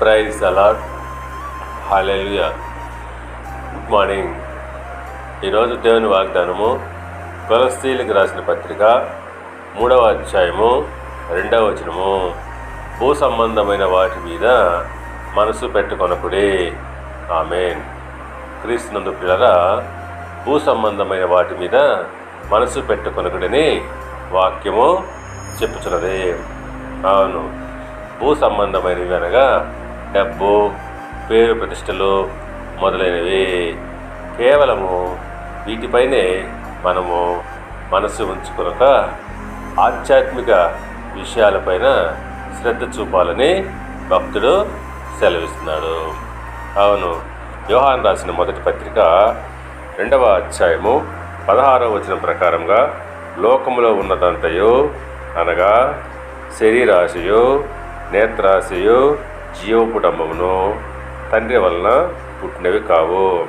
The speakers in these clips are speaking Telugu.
ప్రైజ్ అలాట్ హాలెలుయా గుడ్ మార్నింగ్ ఈరోజు దేవుని వాగ్దానము కొలస్తీలకు రాసిన పత్రిక మూడవ అధ్యాయము రెండవ వచనము. భూ సంబంధమైన వాటి మీద మనసు పెట్టుకొనకుడే. ఆమెన్. క్రీస్తునందు పిల్లరా భూ సంబంధమైన వాటి మీద మనసు పెట్టుకొనకుడని వాక్యము చెప్పుచున్నది. అవును. భూ సంబంధమైనవి అనగా డబ్బు పేరు ప్రతిష్టలు మొదలైనవి. కేవలము వీటిపైనే మనము మనసు ఉంచుకొనక ఆధ్యాత్మిక విషయాలపైన శ్రద్ధ చూపాలని భక్తుడు సెలవిస్తున్నాడు. అవును యోహాన్ రాసిన మొదటి పత్రిక రెండవ అధ్యాయము పదహారవ వచనం ప్రకారంగా లోకములో ఉన్నదంతయు అనగా శరీరాశయు నేత్రాశయు జీవపుటంబమును తండ్రి వలన పుట్టినవి కావు.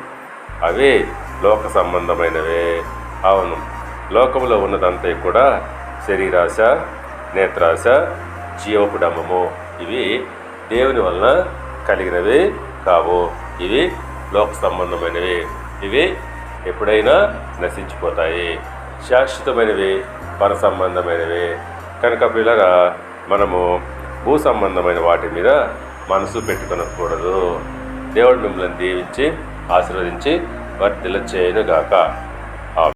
అవి లోక సంబంధమైనవే. అవును లోకంలో ఉన్నదంతా కూడా శరీరాశ నేత్రాశ జీవపుడమ్మము ఇవి దేవుని వలన కలిగినవి కావు. ఇవి లోక సంబంధమైనవి. ఇవి ఎప్పుడైనా నశించిపోతాయి. శాశ్వతమైనవి పర సంబంధమైనవి. కనుక పిల్లగా మనము భూ సంబంధమైన వాటి మీద మనసు పెట్టుకొనకూడదు. దేవుడు మిమ్మల్ని దీవించి ఆశీర్వదించి వర్తిల చేయనుగాక